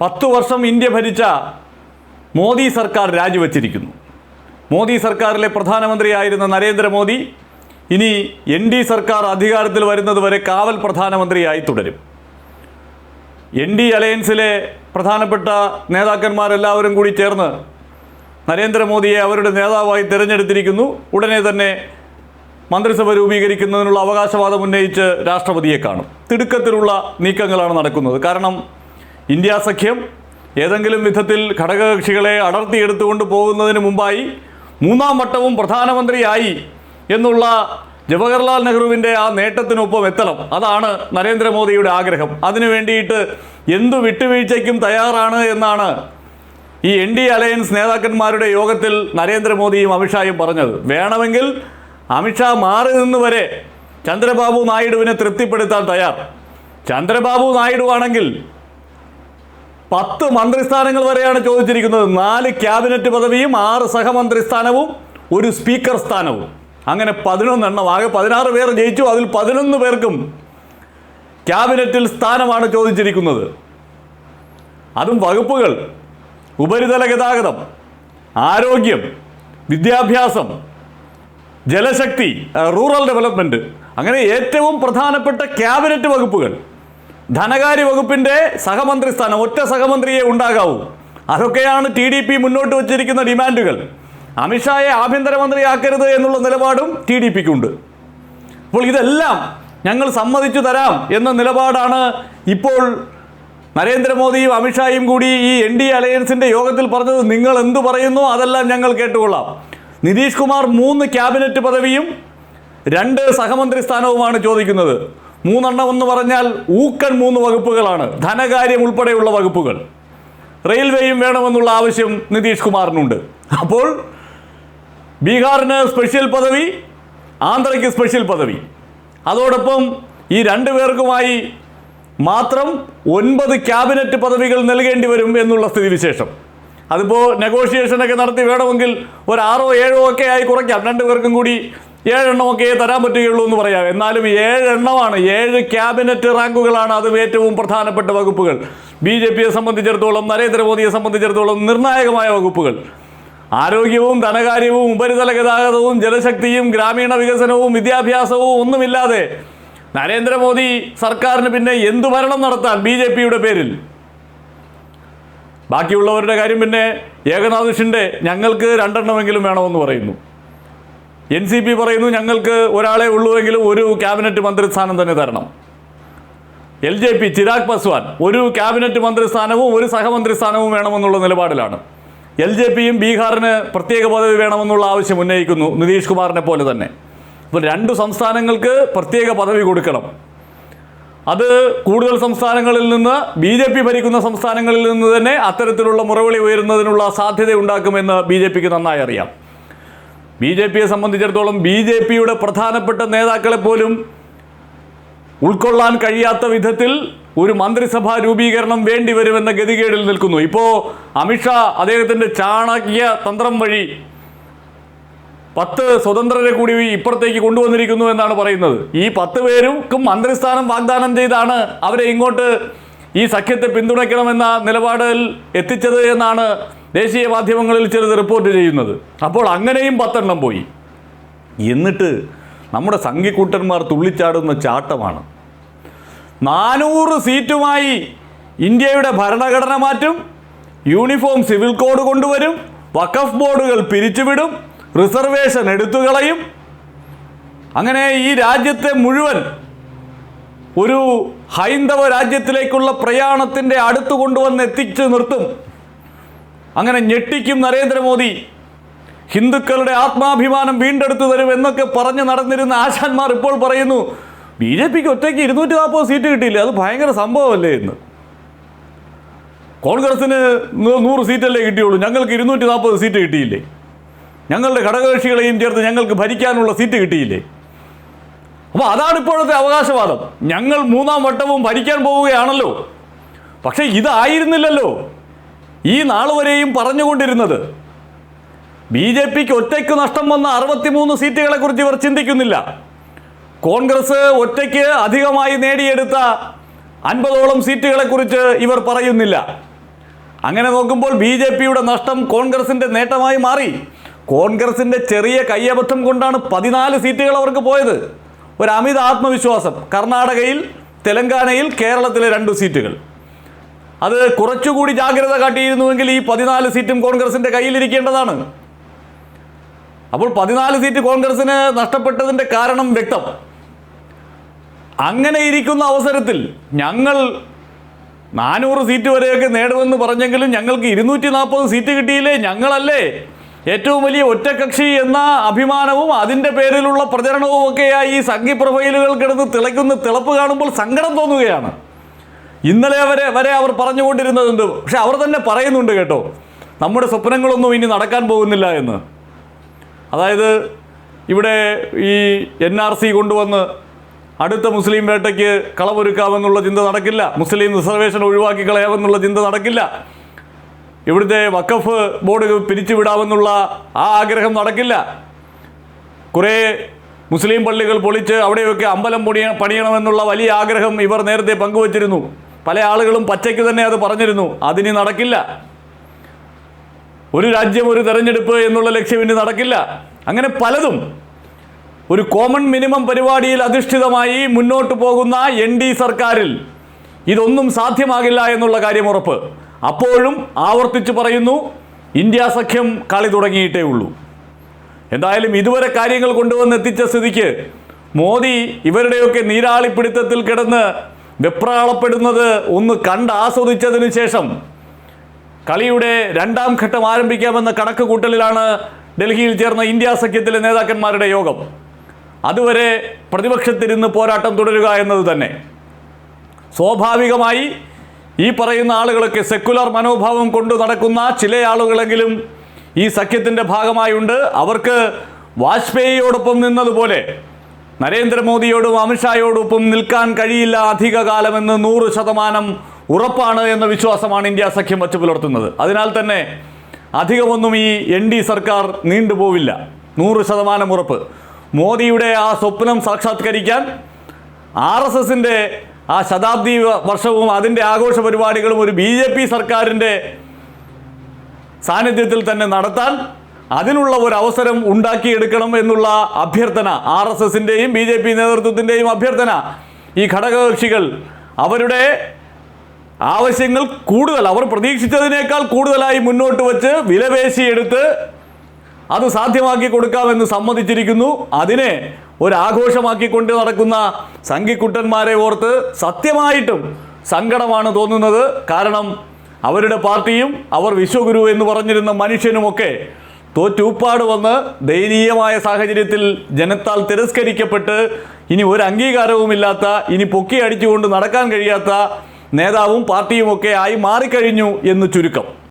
പത്തു വർഷം ഇന്ത്യ ഭരിച്ച മോദി സർക്കാർ രാജിവെച്ചിരിക്കുന്നു. മോദി സർക്കാരിലെ പ്രധാനമന്ത്രിയായിരുന്ന നരേന്ദ്രമോദി ഇനി എൻ ഡി സർക്കാർ അധികാരത്തിൽ വരുന്നതുവരെ കാവൽ പ്രധാനമന്ത്രിയായി തുടരും. എൻ ഡി അലയൻസിലെ പ്രധാനപ്പെട്ട നേതാക്കന്മാരെല്ലാവരും കൂടി ചേർന്ന് നരേന്ദ്രമോദിയെ അവരുടെ നേതാവായി തിരഞ്ഞെടുത്തിരിക്കുന്നു. ഉടനെ തന്നെ മന്ത്രിസഭ രൂപീകരിക്കുന്നതിനുള്ള അവകാശവാദം ഉന്നയിച്ച് രാഷ്ട്രപതിയെ കാണും. തിടുക്കത്തിലുള്ള നീക്കങ്ങളാണ് നടക്കുന്നത്. കാരണം ഇന്ത്യ സഖ്യം ഏതെങ്കിലും വിധത്തിൽ ഘടകകക്ഷികളെ അടർത്തിയെടുത്തുകൊണ്ട് പോകുന്നതിന് മുമ്പായി മൂന്നാം വട്ടവും പ്രധാനമന്ത്രിയായി എന്നുള്ള ജവഹർലാൽ നെഹ്റുവിന്റെ ആ നേട്ടത്തിനൊപ്പം എത്തണം. അതാണ് നരേന്ദ്രമോദിയുടെ ആഗ്രഹം. അതിനു വേണ്ടിയിട്ട് എന്തു വിട്ടുവീഴ്ചയ്ക്കും തയ്യാറാണ് എന്നാണ് ഈ എൻ ഡി അലയൻസ് നേതാക്കന്മാരുടെ യോഗത്തിൽ നരേന്ദ്രമോദിയും അമിത്ഷായും പറഞ്ഞത്. വേണമെങ്കിൽ അമിത്ഷാ മാറി നിന്ന് വരെ ചന്ദ്രബാബു നായിഡുവിനെ തൃപ്തിപ്പെടുത്താൻ തയ്യാർ. ചന്ദ്രബാബു നായിഡു ആണെങ്കിൽ പത്ത് മന്ത്രിസ്ഥാനങ്ങൾ വരെയാണ് ചോദിച്ചിരിക്കുന്നത്. നാല് ക്യാബിനറ്റ് പദവിയും ആറ് സഹമന്ത്രി സ്ഥാനവും ഒരു സ്പീക്കർ സ്ഥാനവും. അങ്ങനെ പതിനൊന്നെണ്ണം ആകെ പതിനാറ് പേർ ജയിച്ചു. അതിൽ പതിനൊന്ന് പേർക്കും ക്യാബിനറ്റിൽ സ്ഥാനമാണ് ചോദിച്ചിരിക്കുന്നത്. അതും വകുപ്പുകൾ. ഉപരിതല ഗതാഗതം. ആരോഗ്യം. വിദ്യാഭ്യാസം. ജലശക്തി. റൂറൽ ഡെവലപ്മെന്റ് അങ്ങനെ ഏറ്റവും പ്രധാനപ്പെട്ട ക്യാബിനറ്റ് വകുപ്പുകൾ. ധനകാര്യ വകുപ്പിന്റെ സഹമന്ത്രി സ്ഥാനം ഒറ്റ സഹമന്ത്രിയെ ഉണ്ടാകാവൂ. അതൊക്കെയാണ് ടി ഡി പി മുന്നോട്ട് വച്ചിരിക്കുന്ന ഡിമാൻഡുകൾ. അമിത്ഷായെ ആഭ്യന്തരമന്ത്രിയാക്കരുത് എന്നുള്ള നിലപാടും ടി ഡി പിക്കുണ്ട്. അപ്പോൾ ഇതെല്ലാം ഞങ്ങൾ സമ്മതിച്ചു തരാം എന്ന നിലപാടാണ് ഇപ്പോൾ നരേന്ദ്രമോദിയും അമിത്ഷായും കൂടി ഈ എൻ ഡി അലയൻസിന്റെ യോഗത്തിൽ പറഞ്ഞത് നിങ്ങൾ എന്തു പറയുന്നു അതെല്ലാം ഞങ്ങൾ കേട്ടുകൊള്ളാം. നിതീഷ് കുമാർ മൂന്ന് ക്യാബിനറ്റ് പദവിയും രണ്ട് സഹമന്ത്രി സ്ഥാനവുമാണ് ചോദിക്കുന്നത്. മൂന്നെണ്ണം എന്ന് പറഞ്ഞാൽ ഊക്കൻ മൂന്ന് വകുപ്പുകളാണ്. ധനകാര്യം ഉൾപ്പെടെയുള്ള വകുപ്പുകൾ. റെയിൽവേയും വേണമെന്നുള്ള ആവശ്യം നിതീഷ് കുമാറിനുണ്ട്. അപ്പോൾ ബീഹാറിന് സ്പെഷ്യൽ പദവി ആന്ധ്രയ്ക്ക് സ്പെഷ്യൽ പദവി. അതോടൊപ്പം ഈ രണ്ടു പേർക്കുമായി മാത്രം ഒൻപത് ക്യാബിനറ്റ് പദവികൾ നൽകേണ്ടി വരും എന്നുള്ള സ്ഥിതിവിശേഷം. അതിപ്പോൾ നെഗോഷിയേഷനൊക്കെ നടത്തി വേണമെങ്കിൽ ഒരു ആറോ ഏഴോ ഒക്കെ ആയി കുറയ്ക്കാം. രണ്ടു പേർക്കും കൂടി ഏഴെണ്ണമൊക്കെ തരാൻ പറ്റുകയുള്ളൂ എന്ന് പറയാം. എന്നാലും ഏഴെണ്ണമാണ് ഏഴ് ക്യാബിനറ്റ് റാങ്കുകളാണ് അതും ഏറ്റവും പ്രധാനപ്പെട്ട വകുപ്പുകൾ. ബി ജെ പിയെ സംബന്ധിച്ചിടത്തോളം നരേന്ദ്രമോദിയെ സംബന്ധിച്ചിടത്തോളം നിർണായകമായ വകുപ്പുകൾ. ആരോഗ്യവും ധനകാര്യവും ഉപരിതല ഗതാഗതവും ജലശക്തിയും ഗ്രാമീണ വികസനവും വിദ്യാഭ്യാസവും ഒന്നുമില്ലാതെ നരേന്ദ്രമോദി സർക്കാരിന് പിന്നെ എന്തു ഭരണം നടത്താൻ ബി ജെ പിയുടെ പേരിൽ? ബാക്കിയുള്ളവരുടെ കാര്യം പിന്നെ ഏകനാഥ് ഞങ്ങൾക്ക് രണ്ടെണ്ണമെങ്കിലും വേണമെന്ന് പറയുന്നു. എൻ സി പി പറയുന്നു ഞങ്ങൾക്ക് ഒരാളെ ഉള്ളുവെങ്കിലും ഒരു ക്യാബിനറ്റ് മന്ത്രിസ്ഥാനം തന്നെ തരണം. L J P Chirag Paswan ഒരു ക്യാബിനറ്റ് മന്ത്രിസ്ഥാനവും ഒരു സഹമന്ത്രി സ്ഥാനവും വേണമെന്നുള്ള നിലപാടിലാണ്. എൽ ജെ പിയും ബീഹാറിന് പ്രത്യേക പദവി വേണമെന്നുള്ള ആവശ്യം ഉന്നയിക്കുന്നു നിതീഷ് കുമാറിനെ പോലെ തന്നെ. അപ്പോൾ രണ്ടു സംസ്ഥാനങ്ങൾക്ക് പ്രത്യേക പദവി കൊടുക്കണം. അത് കൂടുതൽ സംസ്ഥാനങ്ങളിൽ നിന്ന് ബി ജെ പി ഭരിക്കുന്ന സംസ്ഥാനങ്ങളിൽ നിന്ന് തന്നെ അത്തരത്തിലുള്ള മുറവിളി ഉയരുന്നതിനുള്ള സാധ്യത ഉണ്ടാക്കുമെന്ന് ബി ജെ പിക്ക് നന്നായി അറിയാം. ബി ജെ പിയെ സംബന്ധിച്ചിടത്തോളം ബി ജെ പിയുടെ പ്രധാനപ്പെട്ട നേതാക്കളെ പോലും ഉൾക്കൊള്ളാൻ കഴിയാത്ത വിധത്തിൽ ഒരു മന്ത്രിസഭാ രൂപീകരണം വേണ്ടി വരുമെന്ന ഗതികേടിൽ നിൽക്കുന്നു. ഇപ്പോൾ അമിത്ഷാ അദ്ദേഹത്തിന്റെ ചാണക്യ തന്ത്രം വഴി പത്ത് സ്വതന്ത്രരെ കൂടി ഇപ്പുറത്തേക്ക് കൊണ്ടുവന്നിരിക്കുന്നു എന്നാണ് പറയുന്നത്. ഈ പത്ത് പേർക്കും മന്ത്രിസ്ഥാനം വാഗ്ദാനം ചെയ്താണ് അവരെ ഇങ്ങോട്ട് ഈ സഖ്യത്തെ പിന്തുണയ്ക്കണമെന്ന നിലപാടിൽ എത്തിച്ചത് എന്നാണ് ദേശീയ മാധ്യമങ്ങളിൽ ചിലത് റിപ്പോർട്ട് ചെയ്യുന്നത്. അപ്പോൾ അങ്ങനെയും പത്തെണ്ണം പോയി. എന്നിട്ട് നമ്മുടെ സംഘിക്കൂട്ടന്മാർ തുള്ളിച്ചാടുന്ന ചാട്ടമാണ്. നാനൂറ് സീറ്റുമായി ഇന്ത്യയുടെ ഭരണഘടന മാറ്റും യൂണിഫോം സിവിൽ കോഡ് കൊണ്ടുവരും വഖഫ് ബോർഡുകൾ പിരിച്ചുവിടും റിസർവേഷൻ എടുത്തുകളയും അങ്ങനെ ഈ രാജ്യത്തെ മുഴുവൻ ഒരു ഹൈന്ദവ രാജ്യത്തിലേക്കുള്ള പ്രയാണത്തിന്റെ അടുത്ത് കൊണ്ടുവന്ന് എത്തിച്ചു നിർത്തും. അങ്ങനെ ഞെട്ടിക്കും നരേന്ദ്രമോദി. ഹിന്ദുക്കളുടെ ആത്മാഭിമാനം വീണ്ടെടുത്തു തരും എന്നൊക്കെ പറഞ്ഞ് നടന്നിരുന്ന ആശാന്മാർ ഇപ്പോൾ പറയുന്നു ബി ജെ പിക്ക് ഒറ്റയ്ക്ക് ഇരുന്നൂറ്റി നാൽപ്പത് സീറ്റ് കിട്ടിയില്ലേ? അത് ഭയങ്കര സംഭവമല്ലേ എന്ന്. കോൺഗ്രസിന് നൂറ് സീറ്റല്ലേ കിട്ടിയുള്ളൂ ഞങ്ങൾക്ക് ഇരുന്നൂറ്റി നാൽപ്പത് സീറ്റ് കിട്ടിയില്ലേ? ഞങ്ങളുടെ ഘടകകക്ഷികളെയും ചേർത്ത് ഞങ്ങൾക്ക് ഭരിക്കാനുള്ള സീറ്റ് കിട്ടിയില്ലേ? അപ്പോൾ അതാണ് ഇപ്പോഴത്തെ അവകാശവാദം. ഞങ്ങൾ മൂന്നാം വട്ടവും ഭരിക്കാൻ പോവുകയാണല്ലോ. പക്ഷേ ഇതായിരുന്നില്ലല്ലോ. ഈ നാൾ വരെയും പറഞ്ഞുകൊണ്ടിരുന്നത്. ബി ജെ പിക്ക് ഒറ്റയ്ക്ക് നഷ്ടം വന്ന അറുപത്തിമൂന്ന് സീറ്റുകളെ കുറിച്ച് ഇവർ ചിന്തിക്കുന്നില്ല. കോൺഗ്രസ് ഒറ്റയ്ക്ക് അധികമായി നേടിയെടുത്ത അൻപതോളം സീറ്റുകളെ കുറിച്ച് ഇവർ പറയുന്നില്ല. അങ്ങനെ നോക്കുമ്പോൾ ബി ജെ പിയുടെ നഷ്ടം കോൺഗ്രസിന്റെ നേട്ടമായി മാറി. കോൺഗ്രസിന്റെ ചെറിയ കയ്യബദ്ധം കൊണ്ടാണ് പതിനാല് സീറ്റുകൾ അവർക്ക് പോയത്. ഒരു അമിത ആത്മവിശ്വാസം. കർണാടകയിൽ തെലങ്കാനയിൽ കേരളത്തിലെ രണ്ട് സീറ്റുകൾ. അത് കുറച്ചുകൂടി ജാഗ്രത കാട്ടിയിരുന്നുവെങ്കിൽ ഈ പതിനാല് സീറ്റും കോൺഗ്രസിന്റെ കയ്യിലിരിക്കേണ്ടതാണ്. അപ്പോൾ പതിനാല് സീറ്റ് കോൺഗ്രസിന് നഷ്ടപ്പെട്ടതിന്റെ കാരണം വ്യക്തം. അങ്ങനെ ഇരിക്കുന്ന അവസരത്തിൽ ഞങ്ങൾ നാനൂറ് സീറ്റ് വരെയൊക്കെ നേടുമെന്ന് പറഞ്ഞെങ്കിലും ഞങ്ങൾക്ക് ഇരുന്നൂറ്റി നാൽപ്പത് സീറ്റ് കിട്ടിയില്ലേ? ഞങ്ങളല്ലേ. ഏറ്റവും വലിയ ഒറ്റകക്ഷി എന്ന അഭിമാനവും അതിന്റെ പേരിലുള്ള പ്രചരണവും ഒക്കെയായി ഈ സംഘി പ്രൊഫൈലുകൾ കിടന്ന് തിളയ്ക്കുന്ന തിളപ്പ് കാണുമ്പോൾ സങ്കടം തോന്നുകയാണ്. ഇന്നലെ വരെ വരെ അവർ പറഞ്ഞുകൊണ്ടിരുന്നതുണ്ട്. പക്ഷെ അവർ തന്നെ പറയുന്നുണ്ട് കേട്ടോ നമ്മുടെ സ്വപ്നങ്ങളൊന്നും ഇനി നടക്കാൻ പോകുന്നില്ല എന്ന്. അതായത് ഇവിടെ ഈ എൻ ആർ സി കൊണ്ടുവന്ന് അടുത്ത മുസ്ലിം വേട്ടയ്ക്ക് കളമൊരുക്കാമെന്നുള്ള ചിന്ത നടക്കില്ല. മുസ്ലിം റിസർവേഷൻ ഒഴിവാക്കി കളയാമെന്നുള്ള ചിന്ത നടക്കില്ല. ഇവിടുത്തെ വക്കഫ് ബോർഡ് പിരിച്ചുവിടാമെന്നുള്ള ആ ആഗ്രഹം നടക്കില്ല. കുറേ മുസ്ലിം പള്ളികൾ പൊളിച്ച് അവിടെയൊക്കെ അമ്പലം പൊടിയ പണിയണമെന്നുള്ള വലിയ ആഗ്രഹം ഇവർ നേരത്തെ പങ്കുവച്ചിരുന്നു. പല ആളുകളും പച്ചയ്ക്ക് തന്നെ അത് പറഞ്ഞിരുന്നു. അതിനി നടക്കില്ല. ഒരു രാജ്യം ഒരു തെരഞ്ഞെടുപ്പ് എന്നുള്ള ലക്ഷ്യം ഇനി നടക്കില്ല. അങ്ങനെ പലതും. ഒരു കോമൺ മിനിമം പരിപാടിയിൽ അധിഷ്ഠിതമായി മുന്നോട്ട് പോകുന്ന എൻ ഡി സർക്കാരിൽ ഇതൊന്നും സാധ്യമാകില്ല എന്നുള്ള കാര്യം ഉറപ്പ്. അപ്പോഴും ആവർത്തിച്ച് പറയുന്നു ഇന്ത്യ സഖ്യം കളി തുടങ്ങിയിട്ടേ ഉള്ളൂ. എന്തായാലും ഇതുവരെ കാര്യങ്ങൾ കൊണ്ടുവന്ന് എത്തിച്ച സ്ഥിതിക്ക് മോദി ഇവരുടെയൊക്കെ നീരാളിപ്പിടുത്തത്തിൽ കിടന്ന് വെപ്രാളപ്പെടുന്നത് ഒന്ന് കണ്ട് ആസ്വദിച്ചതിന് ശേഷം കളിയുടെ രണ്ടാം ഘട്ടം ആരംഭിക്കാമെന്ന കണക്ക് കൂട്ടലിലാണ് ഡൽഹിയിൽ ചേർന്ന ഇന്ത്യ സഖ്യത്തിലെ നേതാക്കന്മാരുടെ യോഗം. അതുവരെ പ്രതിപക്ഷത്തിരുന്ന് പോരാട്ടം തുടരുക എന്നത് തന്നെ. സ്വാഭാവികമായി ഈ പറയുന്ന ആളുകളൊക്കെ സെക്കുലർ മനോഭാവം കൊണ്ടു നടക്കുന്ന ചില ആളുകളെങ്കിലും ഈ സഖ്യത്തിന്റെ ഭാഗമായുണ്ട്. അവർക്ക് വാജ്പേയിയോടൊപ്പം നിന്നതുപോലെ നരേന്ദ്രമോദിയോടും അമിത്ഷായോടൊപ്പം നിൽക്കാൻ കഴിയില്ല അധികകാലമെന്ന് നൂറ് ശതമാനം ഉറപ്പാണ് എന്ന വിശ്വാസമാണ് ഇന്ത്യ സഖ്യം വച്ചു പുലർത്തുന്നത്. അതിനാൽ തന്നെ അധികമൊന്നും ഈ എൻ ഡി സർക്കാർ നീണ്ടുപോവില്ല. നൂറ് ശതമാനം ഉറപ്പ്. മോദിയുടെ ആ സ്വപ്നം സാക്ഷാത്കരിക്കാൻ ആർ എസ് എസിന്റെ ആ ശതാബ്ദി വർഷവും അതിന്റെ ആഘോഷ പരിപാടികളും ഒരു ബി ജെ പി സർക്കാരിന്റെ സാന്നിധ്യത്തിൽ തന്നെ നടത്താൻ അതിനുള്ള ഒരു അവസരം ഉണ്ടാക്കിയെടുക്കണം എന്നുള്ള അഭ്യർത്ഥന ആർ എസ് എസിന്റെയും ബി ജെ പി നേതൃത്വത്തിന്റെയും അഭ്യർത്ഥന. ഈ ഘടകകക്ഷികൾ അവരുടെ ആവശ്യങ്ങൾ കൂടുതൽ അവർ പ്രതീക്ഷിച്ചതിനേക്കാൾ കൂടുതലായി മുന്നോട്ട് വച്ച് വിലപേശിയെടുത്ത് അത് സാധ്യമാക്കി കൊടുക്കാമെന്ന് സമ്മതിച്ചിരിക്കുന്നു. അതിനെ ഒരു ആഘോഷമാക്കി കൊണ്ട് നടക്കുന്ന സംഘിക്കുട്ടന്മാരെ ഓർത്ത് സത്യമായിട്ടും സങ്കടമാണ് തോന്നുന്നത്. കാരണം അവരുടെ പാർട്ടിയും അവർ വിശ്വഗുരു എന്ന് പറഞ്ഞിരുന്ന മനുഷ്യനുമൊക്കെ തോറ്റൂപ്പാട് വന്ന് ദയനീയമായ സാഹചര്യത്തിൽ ജനത്താൽ തിരസ്കരിക്കപ്പെട്ട് ഇനി ഒരു അംഗീകാരവുമില്ലാത്ത ഇനി പൊക്കി അടിച്ചുകൊണ്ട് നടക്കാൻ കഴിയാത്ത നേതാവും പാർട്ടിയുമൊക്കെ ആയി മാറിക്കഴിഞ്ഞു എന്ന് ചുരുക്കം.